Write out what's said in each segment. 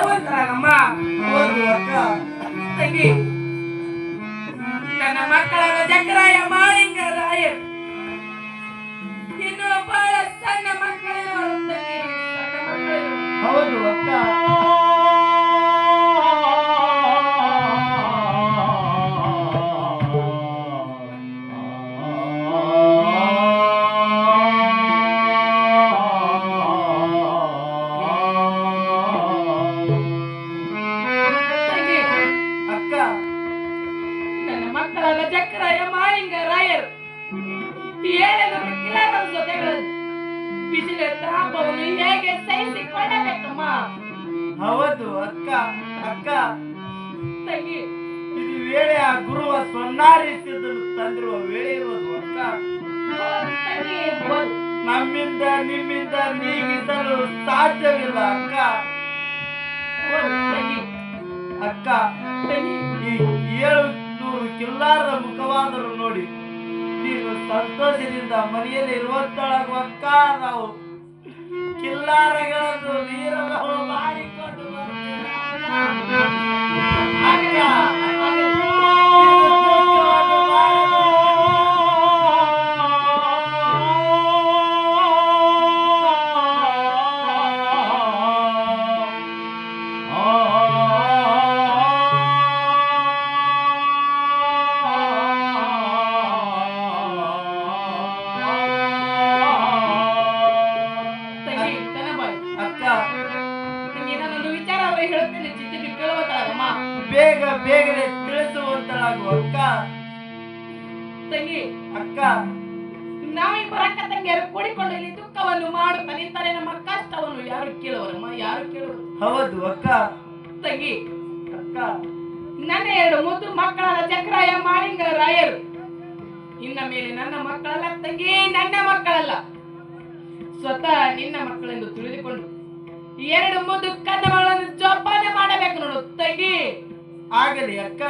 ತಿಳಿಸುವಂತರಾಗಮ್ಮ ಹೌದು ಅಕ್ಕ ತಂಗಿ ನನ್ನ ಮಕ್ಕಳಾದ ಜಕ್ಕರಾಯ ತಾಪವನ್ನು ಹೇಗೆ ಸಹಿಸಿಕೊಳ್ಳಬೇಕಮ್ಮ ಹೌದು ಅಕ್ಕ ಅಕ್ಕ ತಂಗಿ ಇದು ವೇಳೆ ಆ ಗುರುವ ಸೊನ್ನಾರಿಸಿದ್ದನ್ನು ತಂದಿರುವ ವೇಳೆ ಇರುವುದು ಅಕ್ಕ ತಂಗಿ ನಮ್ಮಿಂದ ನಿಮ್ಮಿಂದ ನೀಗಿಸಲು ಸಾಧ್ಯವಿಲ್ಲ ಅಕ್ಕ ಅಕ್ಕ ತಂಗಿ ಈ ಏಳು ನೂರು ಕಿಲ್ಲಾರದ ಮುಖವಾದರೂ ನೋಡಿ ನೀನು ಸಂತೋಷದಿಂದ ಮನೆಯಲ್ಲಿ ಇರುವಂತಳಾಗುವ ಅಕ್ಕ ನಾವು. ಕಿಲ್ಲಾರಗಳನ್ನು ನೀರನ್ನು ಮಾಡಿಕೊಂಡು ಅಕ್ಕ ನಾವಿಬ್ಬರ ಅಕ್ಕ ತಂಗಿಯರು ಕೂಡಿಕೊಂಡು ಇಲ್ಲಿ ದುಃಖವನ್ನು ಮಾಡುತ್ತಾ ನಿಂತರೆ ನಮ್ಮ ಕಷ್ಟವನ್ನು ಯಾರು ಕೇಳುವರಮ್ಮ ಯಾರು ಕೇಳುವರು ಹೌದು ಅಕ್ಕ. ತಂಗಿ. ಅಕ್ಕ. ನನ್ನ ಎರಡು ಮುದ್ದು ಮಕ್ಕಳ ಚಕ್ರಾಯ ಮಾಳಿಂಗ ರಾಯರು. ಇನ್ನ ಮೇಲೆ ನನ್ನ ಮಕ್ಕಳಲ್ಲ ತಂಗಿ ನನ್ನ ಮಕ್ಕಳಲ್ಲ. ಸ್ವತಃ ನಿನ್ನ ಮಕ್ಕಳೆಂದು ತಿಳಿದುಕೊಂಡು ಎರಡು ಮುದ್ದು ಕಂದ ಮಗಳನ್ನು ಜೋಪಾನ ಮಾಡಬೇಕು ನೋಡು ತಂಗಿ. ಆಗಲಿ ಅಕ್ಕ.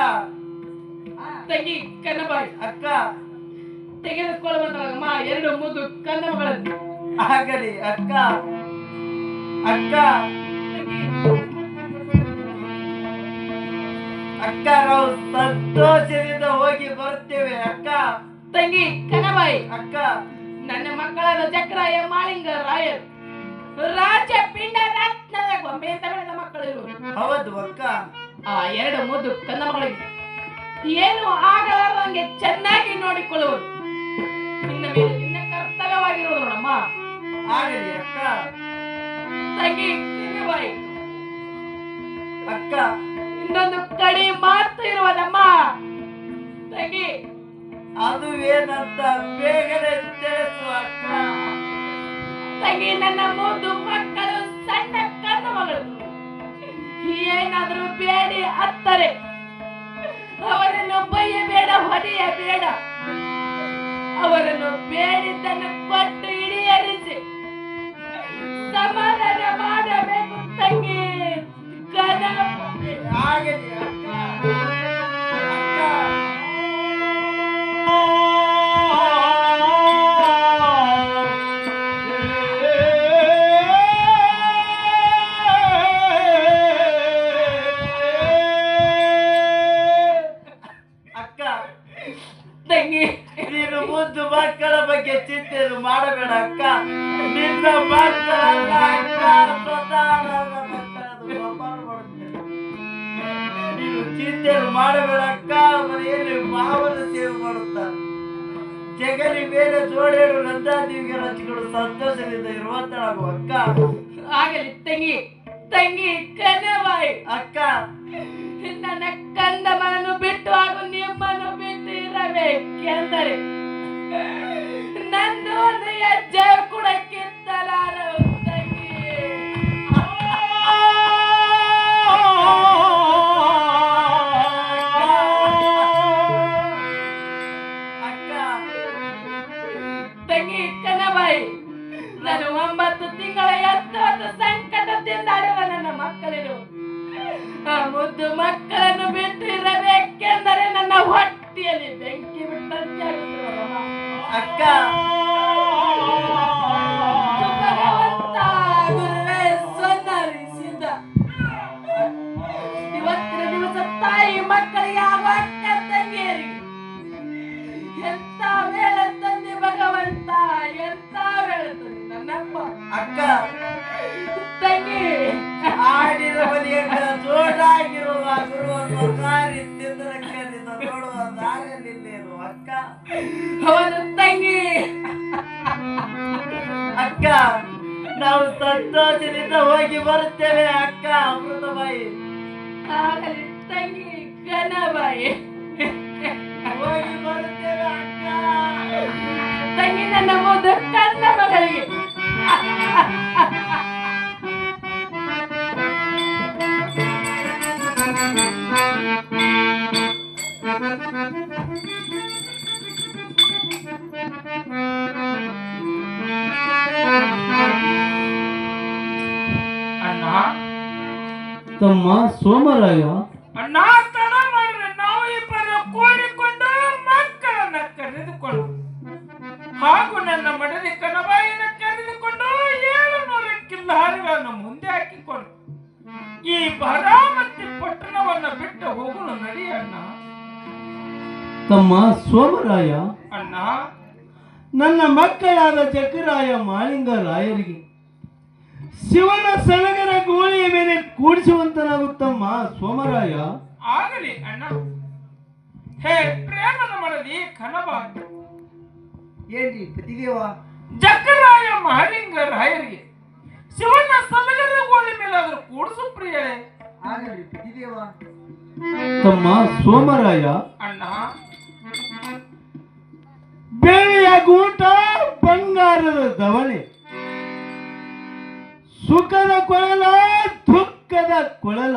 ತಂಗಿ ಕನ್ನಬಾಯಿ ಅಕ್ಕ. ತೆಗೆದುಕೊಳ್ಳುವಂತಮ್ಮ ಎರಡು ಮುದ್ದು ಕನ್ನ ಆಗಲಿ ಅಕ್ಕ. ಅಕ್ಕ. ಅಕ್ಕ ನಾವು ಸಂತೋಷದಿಂದ ಹೋಗಿ ಬರುತ್ತೇವೆ ಅಕ್ಕ. ತಂಗಿ ಕನಬಾಯಿ ಅಕ್ಕ. ನನ್ನ ಮಕ್ಕಳಾದ ಚಕ್ರಾಯ ಮಾಳಿಂಗ ರಾಯರ್. ರಾಜ ಪಿಂಡ ರತ್ನದ ಗೊಂಬೆ ಅಂತ ಬೆಳೆದ ಮಕ್ಕಳು ಹೌದು ಅಕ್ಕ. ಆ ಎರಡು ಮುದ್ದು ಕನ್ನ ಮಗಳಿಗೆ ಏನು ಆಗಲಾರದಂಗೆ ಚೆನ್ನಾಗಿ ನೋಡಿಕೊಳ್ಳುವುದು ಕರ್ತವ್ಯವಾಗಿರುವುದು ನೋಡಮ್ಮ. ಆಗಲಿ ಅಕ್ಕ? ತಂಗಿ ಬಾಯಿ. ಅಕ್ಕ ಇನ್ನೊಂದು ಕಡಿ ಮಾತು ಇರುವುದಮ್ಮ ತಂಗಿ ಅದು ಏನಂತ ಬೇಗನೆ ತಿಳಿಸು ಅಕ್ಕ. ತಂಗಿ ನನ್ನ ಮೂರು ಮಕ್ಕಳು ಸಣ್ಣ ಕನ್ನ ಮಗಳು. ಏನಾದರೂ ಬೇಡಿ ಅತ್ತರೆ. ಅವರನ್ನು ಬಯ್ಯಬೇಡ ಹೊಡೆಯಬೇಡ. ಅವರನ್ನು ಬೇಡಿದ್ದನ್ನು ಕೊಟ್ಟು ಇಡಿಯರಿಸಿ ಸಮಾಧಾನ ಮಾಡಬೇಕು ತಂಗಿ. ಗಣಪತಿ ಮಾಡಬೇಡ ಅಕ್ಕ. ನಿನ್ನ ಅಕ್ಕ ಮಾಡುತ್ತೇನೆ. ನೀನು ಚಿಂತೆಯನ್ನು ಮಾಡಬೇಡ ಅಕ್ಕ ಮನೆಯಲ್ಲಿ ಮಾವನ ಸೇವೆ ಮಾಡುತ್ತಾರೆ ಜಗಲಿ ಮೇಲೆ ಜೋಡಿಯರು ನಂದಾದೇವಿಗೆ ರಚಿಗಳು ಸಂತೋಷದಿಂದ ಇರುವಂತಳಾಗುವ ಅಕ್ಕ. ಆಗಲಿ ತಂಗಿ ತಂಗಿ ಕನವಾಯಿ ಅಕ್ಕ. ನನ್ನ ಕಂದಮನನ್ನು ಬಿಟ್ಟು ಹಾಗೂ ನಿಮ್ಮನ್ನು ಬಿಟ್ಟು ಇರಬೇಕೆಂದರೆ ನಾವು ಸಂತೋಷದಿಂದ ಹೋಗಿ ಬರುತ್ತೇವೆ ಅಕ್ಕ ಅಮೃತಬಾಯಿ. ಆಗಲಿ ತಂಗಿ ಗನಬಾಯಿ ಹೋಗಿ ಬರುತ್ತೇವೆ ಅಕ್ಕ. ತಂಗಿ ನನ್ನ ಮುದ್ದು ಕನ್ನ ಮಗಳಿಗೆ. ತಮ್ಮ ಸೋಮರಾಯ ಅಣ್ಣ ತಡ ಮಾಡಿದ್ರೆ ನಾವು ಇಬ್ಬರು ಕೂಡಿಕೊಂಡು ಮಕ್ಕಳನ್ನ ಕರೆದುಕೊಂಡು ಹಾಗೂ ನನ್ನ ಮಡದಿ ಕನಬಾಯಿನ ಕರೆದುಕೊಂಡು ಏಳುನೂರು ಕಿಲ್ಲಾರಿಗಳನ್ನು ಮುಂದೆ ಹಾಕಿಕೊಂಡು ಈ ಭರಾಮತಿ ಪಟ್ಟಣವನ್ನ ಬಿಟ್ಟು ಹೋಗಲು ನಡೆಯಣ್ಣ. ತಮ್ಮ ಸೋಮರಾಯ ಅಣ್ಣ. ನನ್ನ ಮಕ್ಕಳಾದ ಚಕ್ರಾಯ ಮಾಳಿಂಗ ರಾಯರಿಗೆ ಶಿವನ ಸಲಗರ ಗೋಳಿಯ ಮೇಲೆ ಕೂಡಿಸುವಂತನಾಗುತ್ತಮ್ಮ ಸೋಮರಾಯ. ಆಗಲಿ ಅಣ್ಣ. ಹೇ ಪ್ರೇಮದ ಮನದಿ ಕನಬಾಯಿ ಏನ್ರಿ ಪತಿದೇವ ಜಕ್ಕರಾಯ ಮಹಲಿಂಗ ರಾಯರಿಗೆ ಶಿವನ ಸಲಗರ ಗೋಳಿ ಮೇಲಾದರೂ ಕೂಡಿಸು ಪ್ರಿಯ. ಆಗಲಿ ಪತಿದೇವ ತಮ್ಮ ಸೋಮರಾಯ. ಅಣ್ಣ. ಬೆಳೆಯ ಗೂಟ ಬಂಗಾರದ ದವಣೆ. ಸುಖದ ಕೊಳಲ ದುಃಖದ ಕೊಳಲ.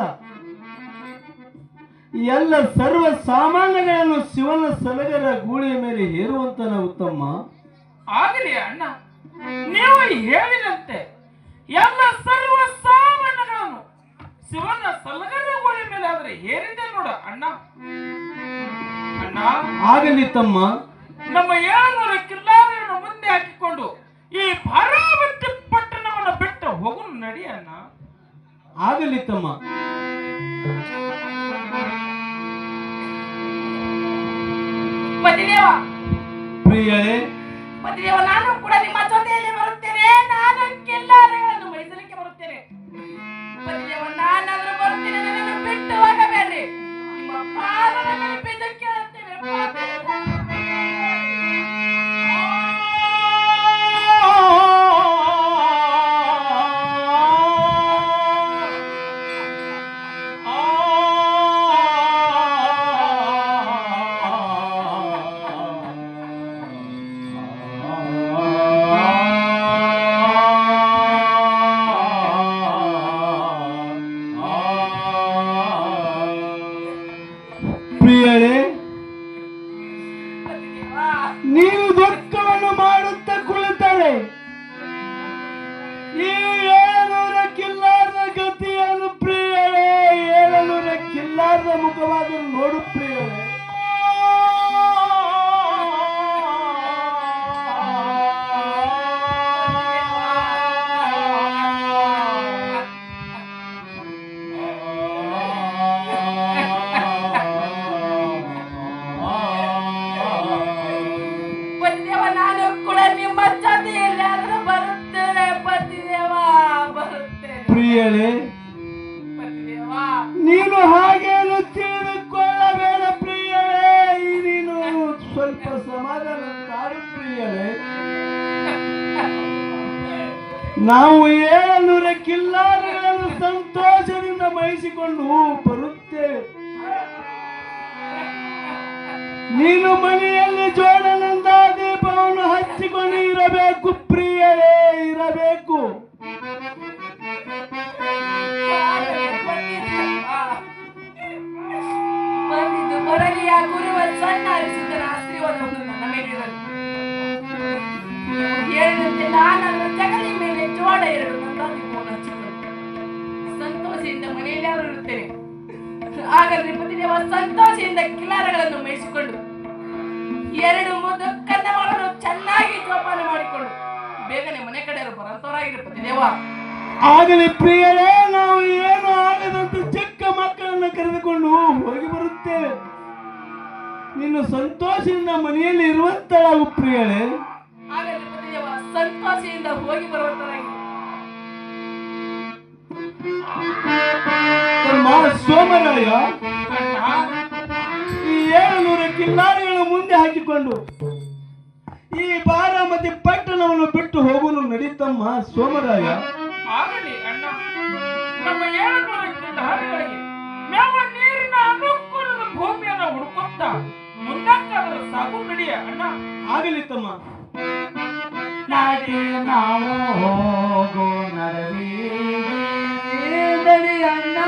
ಎಲ್ಲ ಸರ್ವ ಸಾಮಾನ್ಯಗಳನ್ನು ಶಿವನ ಸಲಗರ ಗೂಳಿಯ ಮೇಲೆ ಹೇರುವಂತ ಉತ್ತಮ ಆಗಲಿ ಅಣ್ಣ ನೀವು ಹೇಳಿದಂತೆ ಎಲ್ಲ ಸರ್ವ ಸಾಮಾನ್ಯಗಳನ್ನು ಶಿವನ ಸಲಗರ ಗೋಳಿ ಮೇಲೆ ಆದ್ರೆ ಹೇರಿದೆ ನೋಡ ಅಣ್ಣ. ಅಣ್ಣ ಆಗಲಿ ತಮ್ಮ. ನಮ್ಮ ಏಳ್ನೂರ ಕಿಲ್ಲಾರಿಯನ್ನು ಮುಂದೆ ಹಾಕಿಕೊಂಡು ಈ ಭರಾವತಿ ಬಿಟ್ಟು ಹೋಗು ನಡಿ ಅಣ್ಣ ಆಗಲಿ ತಮ್ಮ ಪತಿದೇವ ಪ್ರಿಯರೇ ಪತಿದೇವ ನಾನು ಕೂಡ ನಿಮ್ಮ ಜೊತೆಯಲ್ಲಿ ಇರಬೇಕು ಪ್ರಿಯರೇ ಪ್ರತಿದೇವ ಆಗಲಿ ಪ್ರಿಯರೇ ನಾವು ಏನು ಆಗದಂತ ಚಿಕ್ಕ ಮಕ್ಕಳನ್ನು ಕರೆದುಕೊಂಡು ಹೋಗಿ ಬರುತ್ತೇವೆ. ನಿನ್ನ ಸಂತೋಷದಿಂದ ಮನೆಯಲ್ಲಿ ಇರುವಂತಳಾಗು ಪ್ರಿಯರೇ. ಪ್ರತಿದೇವ ಸಂತೋಷದಿಂದ ಹೋಗಿ ಬರುವಂತರಾಗಿ. ಸೋಮರಾಯ ಅಣ್ಣ ಈ ಏಳುನೂರ ಕಿಲ್ಲಾರಿಗಳು ಮುಂದೆ ಹಾಕಿಕೊಂಡು ಈ ಬಾರಾಮತಿ ಪಟ್ಟಣ ಪಟ್ಟಣವನ್ನು ಬಿಟ್ಟು ಹೋಗಲು ನಡೀತಮ್ಮ ಸೋಮರಾಯ. ಆಗಲಿ ಅಣ್ಣ ನಮ್ಮ ನೀರಿನ ಅನುಕೂಲದ ಭೂಮಿಯನ್ನು ಹುಡುಕುತ್ತ ಮುಂದಕ್ಕಾದರೂ ಸಾಗು ನಡಿಯ ಅಣ್ಣ. ಆಗಲಿ ತಮ್ಮ. ನಾಡಿ ನಾವು ಹೋಗೋ ನರವಿ ಅಣ್ಣ.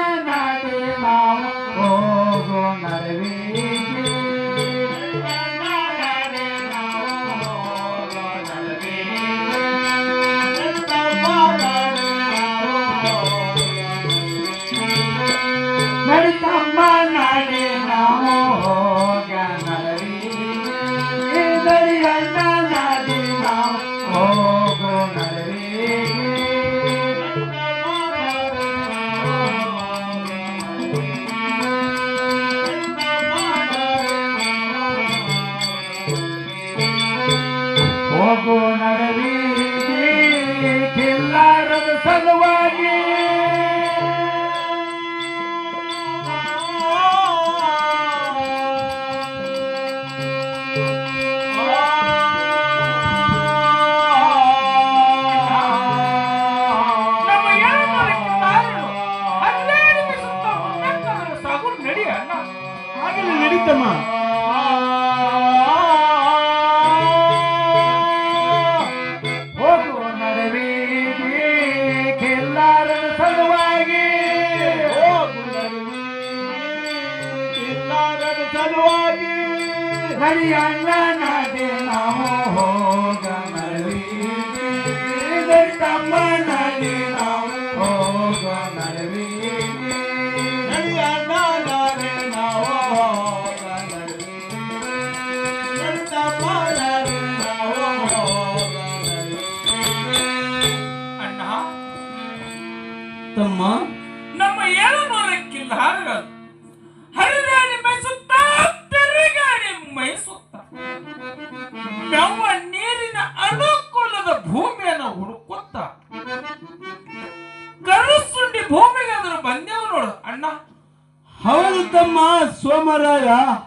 ನಡಿಯಣ್ಣ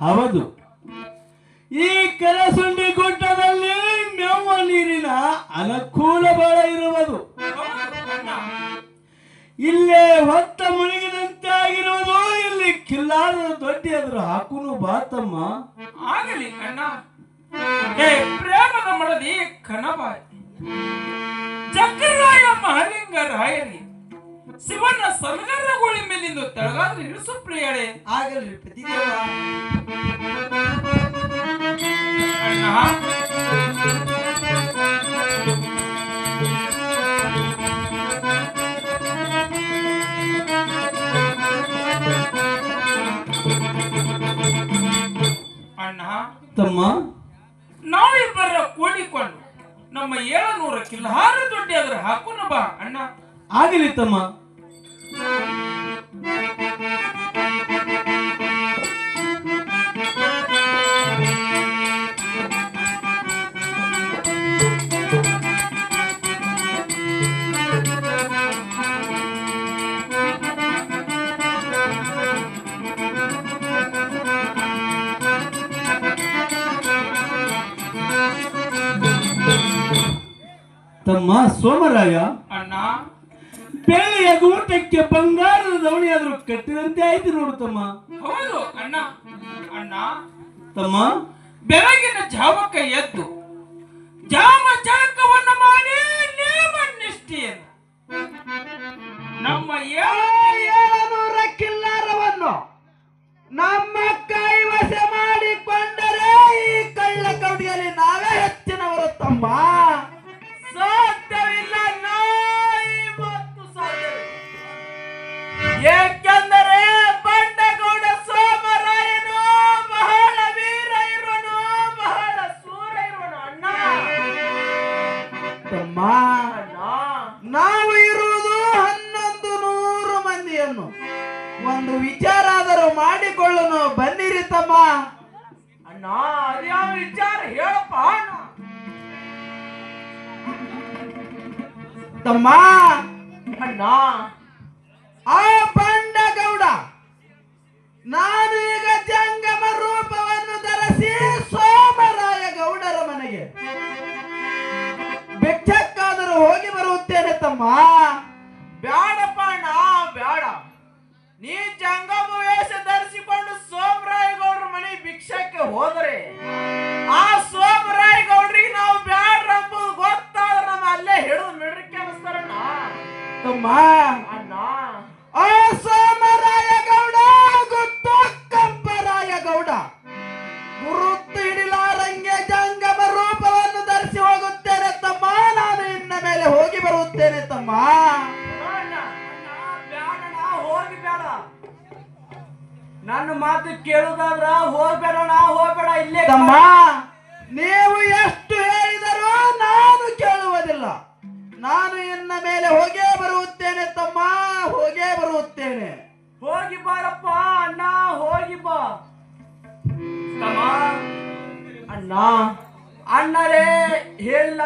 ಹೌದು. ಈ ಕೆಲಸುಂಡಿ ಗುಡ್ಡದಲ್ಲಿ ಮೆವ ನೀರಿನ ಅನುಕೂಲ ಬಹಳ ಇರುವುದು. ಇಲ್ಲೇ ಹೊತ್ತ ಮುಳುಗಿದಂತೆ ಆಗಿರುವುದು ಇಲ್ಲಿ ಕಿಲ್ಲಾರ ದೊಡ್ಡಿ ಎದುರು ಹಾಕುನು ಬಾತಮ್ಮ. ಆಗಲಿ ಅಣ್ಣ ಹೇ ಪ್ರೇಮದ ಮಡದಿ ಕನಬಾಯಿ ಚಕ್ರರಾಯ ಮಹಲಿಂಗ ರಾಯರಿ. ಶಿವನ ಸಮಗಾರಗೋಳಿ ಮೇಲಿಂದ ತಳಗಾದ್ರೆ ಇಳಿಸು ಪ್ರಿಯಳೆ ಆಗಲ್ರಿ ಪ್ರತಿದೇವ ಅಣ್ಣ. ಅಣ್ಣಾ. ತಮ್ಮ. ನಾವಿಬ್ಬರ ಕೂಡಿಕೊಂಡು ನಮ್ಮ ಏಳುನೂರ ಕಿಲ್ಹಾರ ದೊಡ್ಡಿ ಅದ್ರ ಹಾಕೋಣ ಬಾ ಅಣ್ಣ. ಆಗಲಿ ತಮ್ಮ. ತಮ್ಮ ಸೋಮರಾಯ ಅಣ್ಣ ಬೆಳ್ಳಿಯ ಗೂಟಕ್ಕೆ ಬಂಗಾರದ ದವಣಿ ಆದ್ರೂ ಕಟ್ಟಿದಂತೆ ಆಯ್ತು ನೋಡು ತಮ್ಮ? ಹೌದು ಅಣ್ಣ. ಅಣ್ಣ ತಮ್ಮ? ಬೆಳಗಿನ ಜಾವಕ್ಕೆ ಎದ್ದು ಒಂದು ವಿಚಾರಾದರೂ ಮಾಡಿಕೊಳ್ಳನು ಬಂದಿರಿ ತಮ್ಮ. ಅಣ್ಣ ಅದ್ಯಾವ ವಿಚಾರ ಹೇಳಪ್ಪ ತಮ್ಮ. ಅಣ್ಣ. ಆ ಪಂಡಗೌಡ ನಾನು ಈಗ ಜಂಗಮ ರೂಪವನ್ನು ಧರಿಸಿ ಸೋಮರಾಯ ಗೌಡರ ಮನೆಗೆ. ಬೆಚ್ಚಕ್ಕಾದರೂ ಹೋಗಿ ಬರುತ್ತೇನೆ ತಮ್ಮ. ಜಂಗಮ ವೇಷ ಧರಿಸಿಕೊಂಡು ಸೋಮರಾಯಗೌಡ್ರ ಮನೆ ಭಿಕ್ಷಕ್ಕೆ ಹೋದ್ರೆ ಆ ಸೋಮರಾಯಗೌಡ್ರಿಗೆ ನಾವು ಬ್ಯಾ ಹೋಗಿ ಬಾರಪ್ಪ ಅಣ್ಣ ಹೋಗಿ ಬಾ. ಅಣ್ಣ. ಅಣ್ಣರೇ ಹೇಳಿಲ್ಲ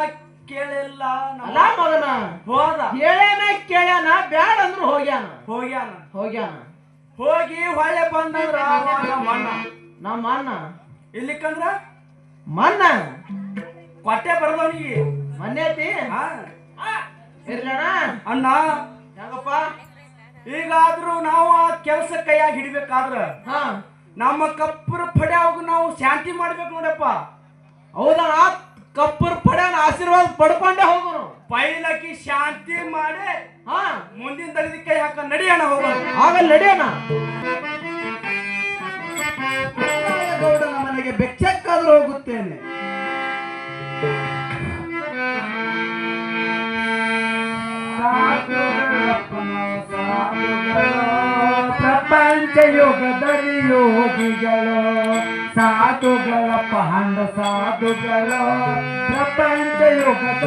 ಕೇಳಿಲ್ಲ ಅಲ್ಲ ಮಗನ ಹೋದ. ಹೇಳೇನ ಕೇಳ್ಯಾನ ಬ್ಯಾಡ ಅಂದ್ರು ಹೋಗ್ಯಾನ. ಹೋಗ್ಯಾನ. ಹೋಗ್ಯಾನ. ಹೋಗಿ ಹೊಳೆ ಬಂದ್ರ ಅವ ನಮ್ಮ ಅಣ್ಣ. ಇಲ್ಲಿಕಂದ್ರ ಮನ್ನ. ಕೊಟ್ಟೆ ಬರ್ದವನಿಗೆ ಮನ್ನೆ ಐತಿ? ಹಾ. ಇರ್ಲಣ್ಣ? ಅಣ್ಣ. ಹೆಂಗಪ್ಪ ಈಗಾದ್ರೂ ನಾವು ಆ ಕೆಲಸ ಕೈಯಾಗಿ ಹಿಡಿಬೇಕಾದ್ರ ಹಾ. ನಮ್ಮ ಕಪ್ಪರ ಪಡ್ಯಾವಾಗ ನಾವು ಶಾಂತಿ ಮಾಡ್ಬೇಕು ನೋಡಪ್ಪ. ಹೌದಾ ಕಪ್ಪರ ಪಡ್ಯಾನ ಆಶೀರ್ವಾದ ಪಡ್ಕೊಂಡೇ प्रपंच युगत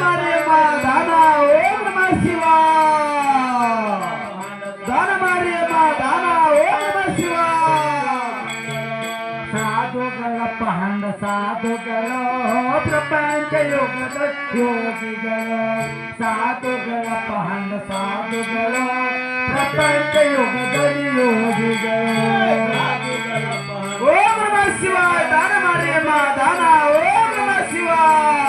मारे दाना ओम नमः शिवाय। दान मारे माँ, दाना ओम साधु गलो, पहंड प्रपंच युगत साधु गलो साधु गलो। ஓம் நம சிவாய் தான மாரியம்மா தானா ஓம் நம சிவாய்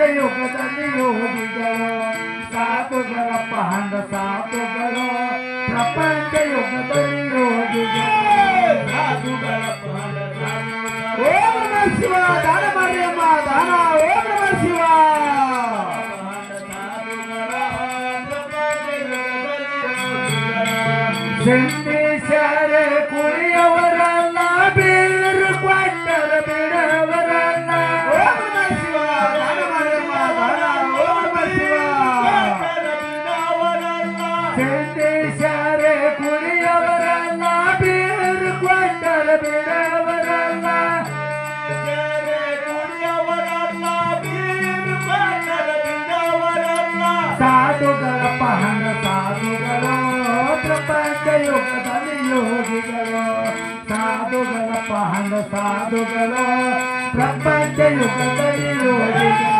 योग दल योगी गरो सात गर पहंद सात गरो प्रपंच योग दल योगी गरो साधु गर पहंद ओम नमः शिवाय दान मरियम दान ओम नमः शिवाय। सिंह యోగిగలో సాధుగల పహన సాధుగలో ప్రపంచ యుగ యోగిగలో